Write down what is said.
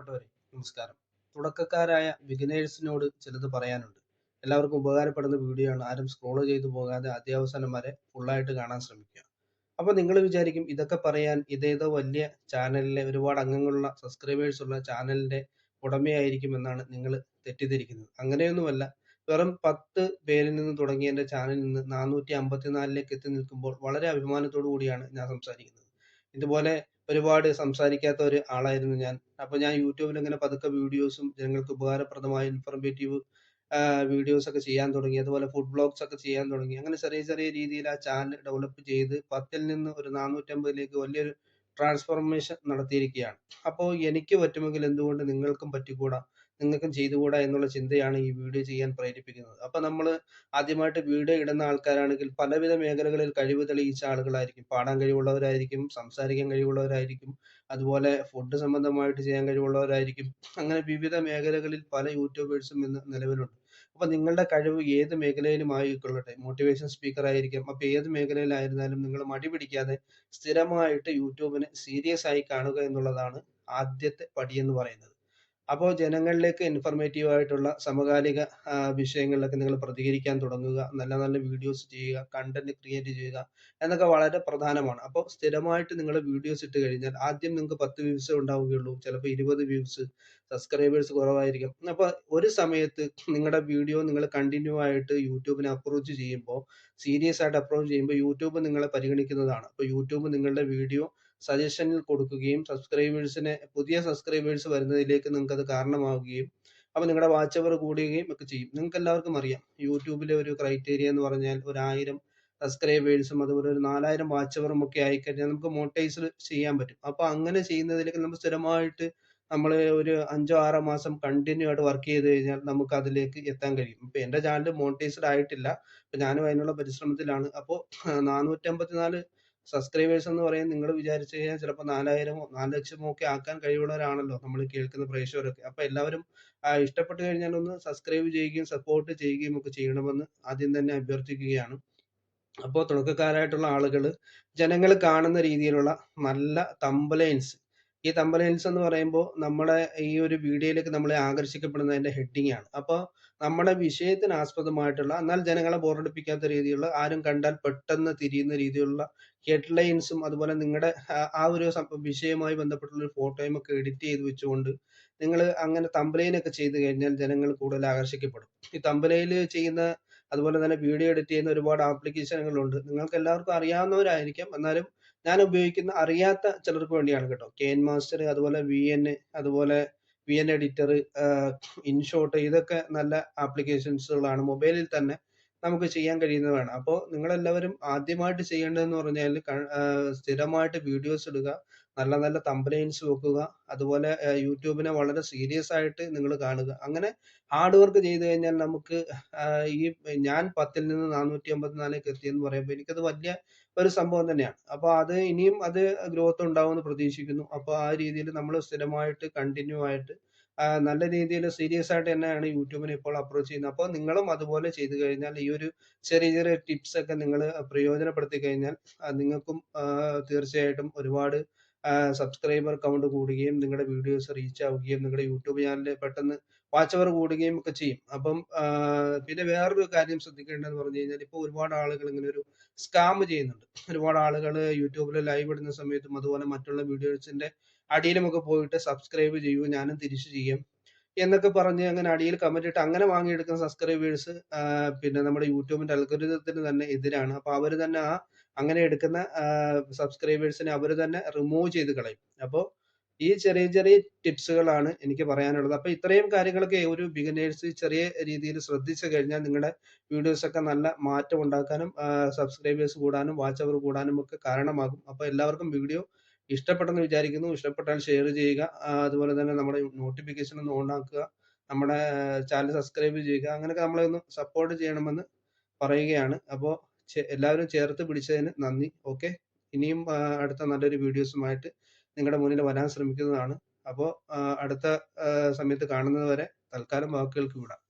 പ്രിയപ്പെട്ടവരെ നമസ്കാരം. തുടക്കക്കാരായ ബിഗിനേഴ്സിനോട് ചിലത് പറയാനുണ്ട്. എല്ലാവർക്കും ഉപകാരപ്പെടുന്ന വീഡിയോ ആണ്. ആരും സ്ക്രോൾ ചെയ്തു പോകാതെ അത്യാവസാനം വരെ ഫുള്ളായിട്ട് കാണാൻ ശ്രമിക്കുക. അപ്പോൾ നിങ്ങൾ വിചാരിക്കും ഇതൊക്കെ പറയാൻ ഇതേതോ വലിയ ചാനലിലെ ഒരുപാട് അംഗങ്ങളുള്ള സബ്സ്ക്രൈബേഴ്സ് ഉള്ള ചാനലിന്റെ ഉടമയായിരിക്കും എന്നാണ് നിങ്ങൾ തെറ്റിദ്ധരിക്കുന്നത്. അങ്ങനെയൊന്നുമല്ല. വെറും പത്ത് പേരിൽ നിന്ന് തുടങ്ങിയ എന്റെ ചാനലിൽ നിന്ന് നാനൂറ്റി അമ്പത്തിനാലിലേക്ക് എത്തി നിൽക്കുമ്പോൾ വളരെ അഭിമാനത്തോടു കൂടിയാണ് ഞാൻ സംസാരിക്കുന്നത്. ഇതുപോലെ ഒരുപാട് സംസാരിക്കാത്ത ഒരു ആളായിരുന്നു ഞാൻ. അപ്പോൾ ഞാൻ യൂട്യൂബിൽ ഇങ്ങനെ പതുക്കെ വീഡിയോസും ജനങ്ങൾക്ക് ഉപകാരപ്രദമായ ഇൻഫർമേറ്റീവ് വീഡിയോസ് ഒക്കെ ചെയ്യാൻ തുടങ്ങി. അതുപോലെ ഫുഡ് ബ്ലോഗ്സ് ഒക്കെ ചെയ്യാൻ തുടങ്ങി. അങ്ങനെ ചെറിയ ചെറിയ രീതിയിൽ ആ ചാനൽ ഡെവലപ്പ് ചെയ്ത് പത്തിൽ നിന്ന് ഒരു നാനൂറ്റമ്പതിലേക്ക് വലിയൊരു ട്രാൻസ്ഫോർമേഷൻ നടത്തിയിരിക്കുകയാണ്. അപ്പോൾ എനിക്ക് പറ്റുമെങ്കിൽ എന്തുകൊണ്ട് നിങ്ങൾക്കും പറ്റിക്കൂടാ? നിങ്ങൾക്കും ചെയ്തുകൂടാ എന്നുള്ള ചിന്തയാണ് ഈ വീഡിയോ ചെയ്യാൻ പ്രേരിപ്പിക്കുന്നത്. അപ്പൊ നമ്മൾ ആദ്യമായിട്ട് വീഡിയോ ഇടുന്ന ആൾക്കാരാണെങ്കിൽ പലവിധ മേഖലകളിൽ കഴിവ് തെളിയിച്ച ആളുകളായിരിക്കും. പാടാൻ കഴിവുള്ളവരായിരിക്കും സംസാരിക്കാൻ കഴിവുള്ളവരായിരിക്കും അതുപോലെ ഫുഡ് സംബന്ധമായിട്ട് ചെയ്യാൻ കഴിവുള്ളവരായിരിക്കും. അങ്ങനെ വിവിധ മേഖലകളിൽ പല യൂട്യൂബേഴ്സും ഇന്ന് നിലവിലുണ്ട്. അപ്പൊ നിങ്ങളുടെ കഴിവ് ഏത് മേഖലയിലും ആയിക്കൊള്ളട്ടെ. മോട്ടിവേഷൻ സ്പീക്കർ ആയിരിക്കാം. അപ്പൊ ഏത് മേഖലയിലായിരുന്നാലും നിങ്ങൾ മടി പിടിക്കാതെ സ്ഥിരമായിട്ട് യൂട്യൂബിനെ സീരിയസ് ആയി കാണുക എന്നുള്ളതാണ് ആദ്യത്തെ പടി എന്ന് പറയുന്നത്. അപ്പോൾ ജനങ്ങളിലേക്ക് ഇൻഫർമേറ്റീവ് ആയിട്ടുള്ള സമകാലിക വിഷയങ്ങളിലൊക്കെ നിങ്ങൾ പ്രതികരിക്കാൻ തുടങ്ങുക നല്ല നല്ല വീഡിയോസ് ചെയ്യുക കണ്ടന്റ് ക്രിയേറ്റ് ചെയ്യുക എന്നൊക്കെ വളരെ പ്രധാനമാണ്. അപ്പോൾ സ്ഥിരമായിട്ട് നിങ്ങൾ വീഡിയോസ് ഇട്ട് കഴിഞ്ഞാൽ ആദ്യം നിങ്ങൾക്ക് പത്ത് വ്യൂസ് ഉണ്ടാവുകയുള്ളൂ. ചിലപ്പോൾ ഇരുപത് വ്യൂസ് സബ്സ്ക്രൈബേഴ്സ് കുറവായിരിക്കും. അപ്പോൾ ഒരു സമയത്ത് നിങ്ങളുടെ വീഡിയോ നിങ്ങൾ കണ്ടിന്യൂ ആയിട്ട് യൂട്യൂബിനെ അപ്രോച്ച് ചെയ്യുമ്പോൾ സീരിയസ് ആയിട്ട് അപ്രോച്ച് ചെയ്യുമ്പോൾ യൂട്യൂബ് നിങ്ങളെ പരിഗണിക്കുന്നതാണ്. അപ്പോൾ യൂട്യൂബ് നിങ്ങളുടെ വീഡിയോ സജഷനിൽ കൊടുക്കുകയും സബ്സ്ക്രൈബേഴ്സിനെ പുതിയ സബ്സ്ക്രൈബേഴ്സ് വരുന്നതിലേക്ക് നിങ്ങൾക്ക് അത് കാരണമാവുകയും അപ്പോൾ നിങ്ങളുടെ വാച്ച് അവർ കൂടുകയും ഒക്കെ ചെയ്യും. നിങ്ങൾക്ക് എല്ലാവർക്കും അറിയാം. യൂട്യൂബിലെ ഒരു ക്രൈറ്റീരിയ എന്ന് പറഞ്ഞാൽ ഒരു ആയിരം സബ്സ്ക്രൈബേഴ്സും അതുപോലെ ഒരു നാലായിരം വാച്ച് അവറും ഒക്കെ ആയിക്കഴിഞ്ഞാൽ നമുക്ക് മോട്ടൈസ് ചെയ്യാൻ പറ്റും. അപ്പോൾ അങ്ങനെ ചെയ്യുന്നതിലേക്ക് നമ്മൾ സ്ഥിരമായിട്ട് നമ്മൾ ഒരു അഞ്ചോ ആറോ മാസം കണ്ടിന്യൂ ആയിട്ട് വർക്ക് ചെയ്ത് കഴിഞ്ഞാൽ നമുക്ക് അതിലേക്ക് എത്താൻ കഴിയും. ഇപ്പൊ എന്റെ ചാനൽ മോണിറ്റൈസ്ഡ് ആയിട്ടില്ല. അപ്പൊ ഞാനും അതിനുള്ള പരിശ്രമത്തിലാണ്. അപ്പോൾ നാനൂറ്റമ്പത്തിനാല് സബ്സ്ക്രൈബേഴ്സ് എന്ന് പറയും നിങ്ങൾ വിചാരിച്ചു കഴിഞ്ഞാൽ ചിലപ്പോൾ നാലായിരമോ നാല് ലക്ഷമോ ഒക്കെ ആക്കാൻ കഴിവുള്ളവരാണല്ലോ നമ്മൾ കേൾക്കുന്ന പ്രേക്ഷകരൊക്കെ. അപ്പോൾ എല്ലാവരും ഇഷ്ടപ്പെട്ടു കഴിഞ്ഞാൽ ഒന്ന് സബ്സ്ക്രൈബ് ചെയ്യുകയും സപ്പോർട്ട് ചെയ്യുകയും ഒക്കെ ചെയ്യണമെന്ന് ആദ്യം തന്നെ അഭ്യർത്ഥിക്കുകയാണ്. അപ്പോൾ തുടക്കക്കാരായിട്ടുള്ള ആളുകൾ ജനങ്ങൾ കാണുന്ന രീതിയിലുള്ള നല്ല തമ്പലൈൻസ് ഈ തമ്പലൈൻസ് എന്ന് പറയുമ്പോൾ നമ്മുടെ ഈ ഒരു വീഡിയോയിലേക്ക് നമ്മളെ ആകർഷിക്കപ്പെടുന്നതിന്റെ ഹെഡിങ് ആണ്. അപ്പോൾ നമ്മുടെ വിഷയത്തിന് ആസ്പദമായിട്ടുള്ള എന്നാൽ ജനങ്ങളെ ബോറടിപ്പിക്കാത്ത രീതിയിലുള്ള ആരും കണ്ടാൽ പെട്ടെന്ന് തിരിയുന്ന രീതിയിലുള്ള ഹെഡ്ലൈൻസും അതുപോലെ നിങ്ങളുടെ ആ ഒരു വിഷയവുമായി ബന്ധപ്പെട്ടുള്ള ഒരു ഫോട്ടോയും ഒക്കെ എഡിറ്റ് ചെയ്ത് വെച്ചുകൊണ്ട് നിങ്ങൾ അങ്ങനെ തമ്പലൈനൊക്കെ ചെയ്തു കഴിഞ്ഞാൽ ജനങ്ങൾ കൂടുതൽ ആകർഷിക്കപ്പെടും. ഈ തമ്പലയിൽ ചെയ്യുന്ന അതുപോലെ തന്നെ വീഡിയോ എഡിറ്റ് ചെയ്യുന്ന ഒരുപാട് ആപ്ലിക്കേഷനുകളുണ്ട്. നിങ്ങൾക്ക് എല്ലാവർക്കും അറിയാവുന്നവരായിരിക്കാം. എന്നാലും ഞാൻ ഉപയോഗിക്കുന്ന അറിയാത്ത ചിലർക്ക് വേണ്ടിയാണ് കേട്ടോ. കെൻ മാസ്റ്റർ അതുപോലെ വി എൻ അതുപോലെ വി എൻ എഡിറ്റർ ഇൻഷോട്ട് ഇതൊക്കെ നല്ല ആപ്ലിക്കേഷൻസുകളാണ് മൊബൈലിൽ തന്നെ നമുക്ക് ചെയ്യാൻ കഴിയുന്നതാണ് അപ്പോൾ നിങ്ങളെല്ലാവരും ആദ്യമായിട്ട് ചെയ്യേണ്ടതെന്ന് പറഞ്ഞാൽ സ്ഥിരമായിട്ട് വീഡിയോസ് ഇടുക നല്ല നല്ല തമ്പലൈൻസ് വെക്കുക അതുപോലെ യൂട്യൂബിനെ വളരെ സീരിയസ് ആയിട്ട് നിങ്ങൾ കാണുക. അങ്ങനെ ഹാർഡ് വർക്ക് ചെയ്തു കഴിഞ്ഞാൽ നമുക്ക് ഈ ഞാൻ പത്തിൽ നിന്ന് നാനൂറ്റി അമ്പത്തിനാലേക്ക് എത്തിയെന്ന് പറയുമ്പോൾ എനിക്കത് വലിയ ഒരു സംഭവം തന്നെയാണ്. അപ്പോൾ അത് ഇനിയും അത് ഗ്രോത്ത് ഉണ്ടാവുമെന്ന് പ്രതീക്ഷിക്കുന്നു. അപ്പോൾ ആ രീതിയിൽ നമ്മൾ സ്ഥിരമായിട്ട് കണ്ടിന്യൂ ആയിട്ട് നല്ല രീതിയിൽ സീരിയസ് ആയിട്ട് തന്നെയാണ് യൂട്യൂബിനെ ഇപ്പോൾ അപ്രോച്ച് ചെയ്യുന്നത്. അപ്പോൾ നിങ്ങളും അതുപോലെ ചെയ്തു കഴിഞ്ഞാൽ ഈ ഒരു ചെറിയ ചെറിയ ടിപ്സ് ഒക്കെ നിങ്ങൾ പ്രയോജനപ്പെടുത്തി കഴിഞ്ഞാൽ നിങ്ങൾക്കും തീർച്ചയായിട്ടും ഒരുപാട് സബ്സ്ക്രൈബർ കൗണ്ട് കൂടുകയും നിങ്ങളുടെ വീഡിയോസ് റീച്ച് ആവുകയും നിങ്ങളുടെ യൂട്യൂബ് ചാനൽ പെട്ടെന്ന് വാച്ച് അവർ കൂടുകയും ഒക്കെ ചെയ്യും. അപ്പം പിന്നെ വേറൊരു കാര്യം ശ്രദ്ധിക്കേണ്ടതെന്ന് പറഞ്ഞു കഴിഞ്ഞാൽ ഇപ്പോൾ ഒരുപാട് ആളുകൾ ഇങ്ങനെ ഒരു സ്കാം ചെയ്യുന്നുണ്ട്. ഒരുപാട് ആളുകൾ യൂട്യൂബിൽ ലൈവ് ഇടുന്ന സമയത്തും അതുപോലെ മറ്റുള്ള വീഡിയോസിന്റെ അടിയിലുമൊക്കെ പോയിട്ട് സബ്സ്ക്രൈബ് ചെയ്യൂ ഞാനും തിരിച്ചു ചെയ്യും. എന്നൊക്കെ പറഞ്ഞ് അങ്ങനെ അടിയിൽ കമന്റ് ഇട്ട് അങ്ങനെ വാങ്ങിയെടുക്കുന്ന സബ്സ്ക്രൈബേഴ്സ് പിന്നെ നമ്മുടെ യൂട്യൂബിന്റെ അൽഗരിതത്തിന് തന്നെ എതിരാണ്. അപ്പൊ അവർ തന്നെ ആ അങ്ങനെ എടുക്കുന്ന സബ്സ്ക്രൈബേഴ്സിനെ അവർ തന്നെ റിമൂവ് ചെയ്ത് കളയും. അപ്പോൾ ഈ ചെറിയ ചെറിയ ടിപ്സുകളാണ് എനിക്ക് പറയാനുള്ളത്. അപ്പോൾ ഇത്രയും കാര്യങ്ങളൊക്കെ ഒരു ബിഗിനേഴ്സ് ചെറിയ രീതിയിൽ ശ്രദ്ധിച്ചു കഴിഞ്ഞാൽ നിങ്ങളുടെ വീഡിയോസ് ഒക്കെ നല്ല മാറ്റം ഉണ്ടാക്കാനും സബ്സ്ക്രൈബേഴ്സ് കൂടാനും വാച്ച് അവർ കൂടാനും ഒക്കെ കാരണമാകും. അപ്പോൾ എല്ലാവർക്കും വീഡിയോ ഇഷ്ടപ്പെട്ടെന്ന് വിചാരിക്കുന്നു. ഇഷ്ടപ്പെട്ടാൽ ഷെയർ ചെയ്യുക. അതുപോലെ തന്നെ നമ്മുടെ നോട്ടിഫിക്കേഷൻ ഒന്ന് ഓൺ ആക്കുക. നമ്മുടെ ചാനൽ സബ്സ്ക്രൈബ് ചെയ്യുക. അങ്ങനെയൊക്കെ നമ്മളെ ഒന്ന് സപ്പോർട്ട് ചെയ്യണമെന്ന് പറയുകയാണ്. അപ്പോൾ എല്ലാവരും ചേർത്ത് പിടിച്ചതിന് നന്ദി. ഓക്കെ ഇനിയും അടുത്ത നല്ലൊരു വീഡിയോസുമായിട്ട് നിങ്ങളുടെ മുന്നിൽ വരാൻ ശ്രമിക്കുന്നതാണ്. അപ്പോൾ അടുത്ത സമയത്ത് കാണുന്നത് വരെ തൽക്കാലം വാക്കുകൾക്ക് വിടാം.